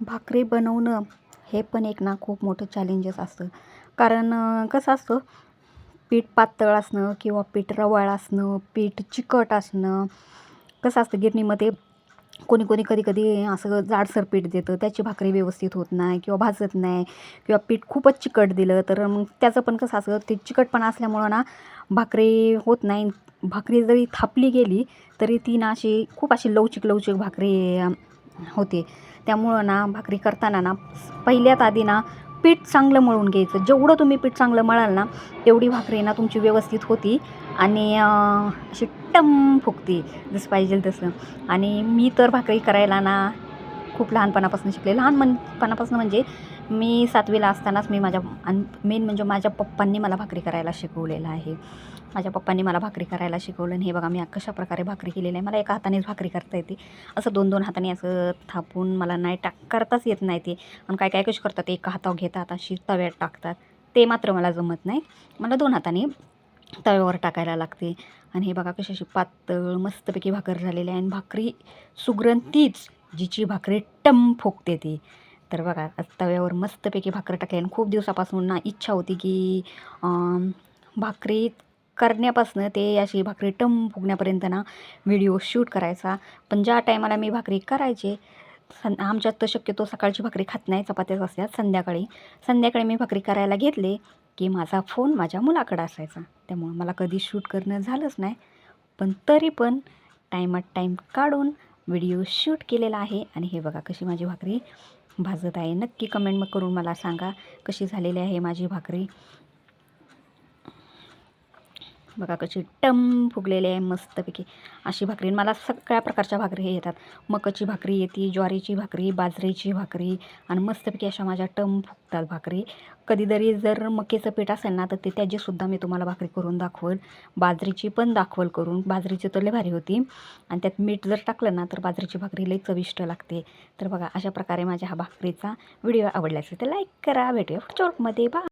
भाकरी बनवणं हे पण एक ना खूप मोठं चॅलेंजेस असतं. कारण कसं असतं पीठ पातळ असणं किंवा पीठ रवाळ असणं पीठ चिकट असणं कसं असतं गिरणीमध्ये कोणी कोणी कधी कधी असं जाडसर पीठ देतं त्याची भाकरी व्यवस्थित होत नाही किंवा भाजत नाही किंवा पीठ खूपच चिकट दिलं तर मग त्याचं पण कसं असं ते चिकटपणा असल्यामुळं ना भाकरी होत नाही. भाकरी जरी थापली गेली तरी ती ना अशी खूप अशी लवचिक लवचिक भाकरी होते. त्यामुळं ना भाकरी करताना ना पहिल्यात आधी ना पीठ चांगलं मळून घ्यायचं. जेवढं तुम्ही पीठ चांगलं मळाल ना तेवढी भाकरी ना तुमची व्यवस्थित होती आणि अशी टम फुगती जसं पाहिजे तसं. आणि मी तर भाकरी करायला ना खूप लहानपणापासून शिकले. लहानपणापासून म्हणजे मी सातवीला असतानाच मी माझ्या आणि मेन म्हणजे माझ्या पप्पांनी मला भाकरी करायला शिकवलेलं आहे. माझ्या पप्पांनी मला भाकरी करायला शिकवलं आणि हे बघा मी कशा प्रकारे भाकरी केलेली आहे. मला एका हातानेच भाकरी करता येते. असं दोन दोन हाताने असं थापून मला नाही टाक करताच येत नाही ते. आणि काय काय कशी करतात? एका हातावर घेतात अशी तव्यात टाकतात. ते मात्र मला जमत नाही. मला दोन हाताने तव्यावर टाकायला लागते. आणि हे बघा कशी अशी पातळ मस्तपैकी भाकर झालेली आहे. आणि भाकरी सुग्रंतीच तीच जिची भाकरी टम फुगते ती. तर बघा तव्यावर मस्तपैकी भाकर टाकली आणि खूप दिवसापासून ना इच्छा होती की भाकरी करण्यापासनं ते अशी भाकरी टम फुगण्यापर्यंत ना व्हिडिओ शूट करायचा. पण ज्या टायमाला मी भाकरी करायचे सं आमच्यात तर शक्यतो सकाळची भाकरी खात नाही चपात्याच असतात संध्याकाळी. संध्याकाळी मी भाकरी करायला घेतले की माझा फोन माझ्या मुलाकडं असायचा. त्यामुळं मला कधी शूट करणं झालंच नाही. पण तरी पण टायमात टाईम काढून व्हिडिओ शूट केलेला आहे. आणि हे बघा कशी माझी भाकरी भाजत आहे. नक्की कमेंट करून मला सांगा कशी झालेली आहे माझी भाकरी. बघा कशी टम फुगलेली आहे मस्तपैकी. अशी भाकरी. आणि मला सगळ्या प्रकारच्या भाकरी येतात. मकाची भाकरी येते ज्वारीची भाकरी बाजरीची भाकरी आणि मस्तपैकी अशा माझ्या टम फुगतात भाकरी. कधीतरी जर मकेचं पीठ असेल ना तर ते त्याचीसुद्धा मी तुम्हाला भाकरी करून दाखवल. बाजरीची पण दाखवल करून. बाजरीची तर लय भारी होती. आणि त्यात मीठ जर टाकलं ना तर बाजरीची भाकरी लई चविष्ट लागते. तर बघा अशा प्रकारे माझ्या हा भाकरीचा व्हिडिओ आवडला असेल तर लाईक करा. भेटूया पुढच्या वर्कमध्ये. बा